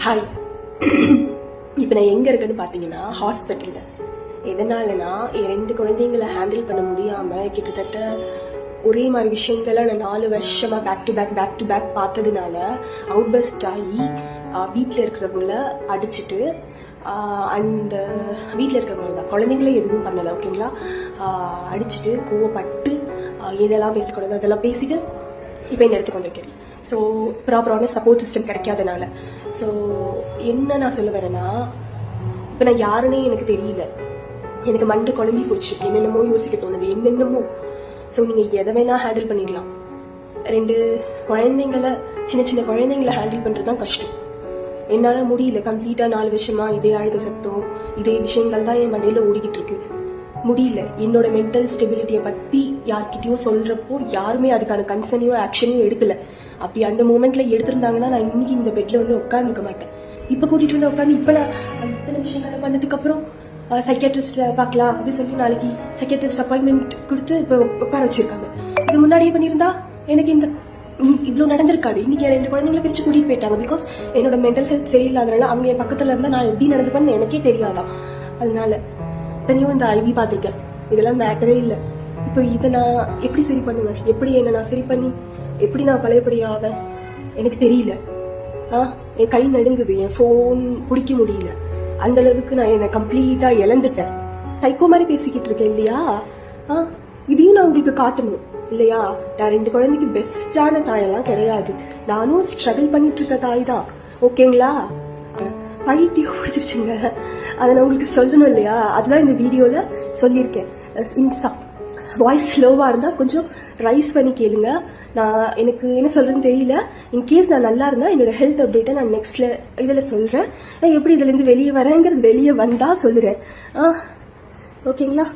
Hi இப்போ நான் எங்கே இருக்கேன்னு பார்த்தீங்கன்னா ஹாஸ்பிட்டலில் எதனாலனா என் ரெண்டு குழந்தைங்களை ஹேண்டில் பண்ண முடியாமல் கிட்டத்தட்ட ஒரே மாதிரி விஷயங்களை நான் நாலு வருஷமாக back to back back to back பார்த்ததுனால அவுட் பஸ்ட் ஆகி வீட்டில் இருக்கிறவங்கள அடிச்சுட்டு அண்ட் வீட்டில் இருக்கிறவங்க தான். குழந்தைங்களே எதுவும் பண்ணலை ஓகேங்களா அடிச்சுட்டு கோவப்பட்டு எதெல்லாம் பேசக்கூடாது அதெல்லாம் பேசிட்டு இப்போ இந்த இடத்துக்கு வந்திருக்கேன் ஸோ ப்ராப்பரான சப்போர்ட் சிஸ்டம் கிடைக்காதனால. ஸோ என்ன நான் சொல்ல வரேன்னா இப்போ நான் யாருன்னே எனக்கு தெரியல. எனக்கு மண்டை குழம்பி போச்சு. என்னென்னமோ யோசிக்க தோணுது. என்னென்னமோ. ஸோ நீங்கள் எதை வேணால் ஹேண்டில் பண்ணிடலாம். ரெண்டு குழந்தைங்கள சின்ன சின்ன குழந்தைங்கள ஹேண்டில் பண்ணுறது தான் கஷ்டம். என்னால் முடியல. கம்ப்ளீட்டாக நாலு வருஷமா இதே அழுக சத்தம் இதே விஷயங்கள் தான் என் மண்டையில் ஓடிக்கிட்டு இருக்கு. முடியல. என்னோட மென்டல் ஸ்டெபிலிட்டியை பற்றி யார்கிட்டயும் சொல்கிறப்போ யாருமே அதுக்கான கன்சர்னையோ ஆக்ஷனையும் எடுக்கல. அப்படி அந்த மூமெண்ட்ல எடுத்திருந்தாங்கன்னா நான் இன்னைக்கு இந்த பெட்ல வந்து உட்காந்துக்க மாட்டேன். இப்போ கூட்டிட்டு வந்து உட்காந்து இப்போ நான் இத்தனை விஷயங்களை பண்ணதுக்கு அப்புறம் சைக்கியாட்ரிஸ்ட்டை பார்க்கலாம் அப்படின்னு சொல்லி நாளைக்கு சைக்கியாட்ரிஸ்ட் அப்பாயின்மெண்ட் கொடுத்து இப்போ உட்கார வச்சிருக்காங்க. இது முன்னாடியே பண்ணியிருந்தா எனக்கு இந்த இவ்வளோ நடந்திருக்காது. இன்னைக்கு ரெண்டு குழந்தைங்களை பிரிச்சு கூட்டிட்டு போயிட்டாங்க. பிகாஸ் என்னோட மென்டல் ஹெல்த் சரியில்லாதனால அவங்க என் பக்கத்துல இருந்தா நான் எப்படி நடந்துப்பேன்னு எனக்கே தெரியாதான். அதனால தனியும் இந்த ஐவி பார்த்துருக்கேன் இதெல்லாம் மேட்டரே இல்லை. இப்போ இதை நான் எப்படி சரி பண்ணுவேன்? எப்படி என்னை நான் சரி பண்ணி எப்படி நான் பழையபடி ஆவேன்? எனக்கு தெரியல. ஆ என் கை நடுங்குது. என் ஃபோன் பிடிக்க முடியல. அந்த அளவுக்கு நான் என்னை கம்ப்ளீட்டாக இழந்துட்டேன். சைக்கோ மாதிரி பேசிக்கிட்டு இருக்கேன் இல்லையா? ஆ இதையும் நான் உங்களுக்கு காட்டணும் இல்லையா? நான் ரெண்டு குழந்தைக்கு பெஸ்டான தாயெல்லாம் கிடையாது. நானும் ஸ்ட்ரகிள் பண்ணிட்டு இருக்க தாய் தான். ஓகேங்களா பைத்தியம் பிடிச்சிருச்சுங்க. அதை நான் உங்களுக்கு சொல்லணும் இல்லையா? அதுதான் இந்த வீடியோவில் சொல்லியிருக்கேன். இன்ஸ்டா வாய்ஸ் ஸ்லோவாக இருந்தால் கொஞ்சம் ரைஸ் பண்ணி கேளுங்க. நான் எனக்கு என்ன சொல்கிறேன்னு தெரியல. இன்கேஸ் நான் நல்லா இருந்தால் என்னோட ஹெல்த் அப்டேட்டை நான் நெக்ஸ்ட்டில் இதில் சொல்கிறேன் நான் எப்படி இதுலேருந்து வெளியே வரேங்கிறது வெளியே வந்தால் சொல்லுறேன். ஆ ஓகேங்களா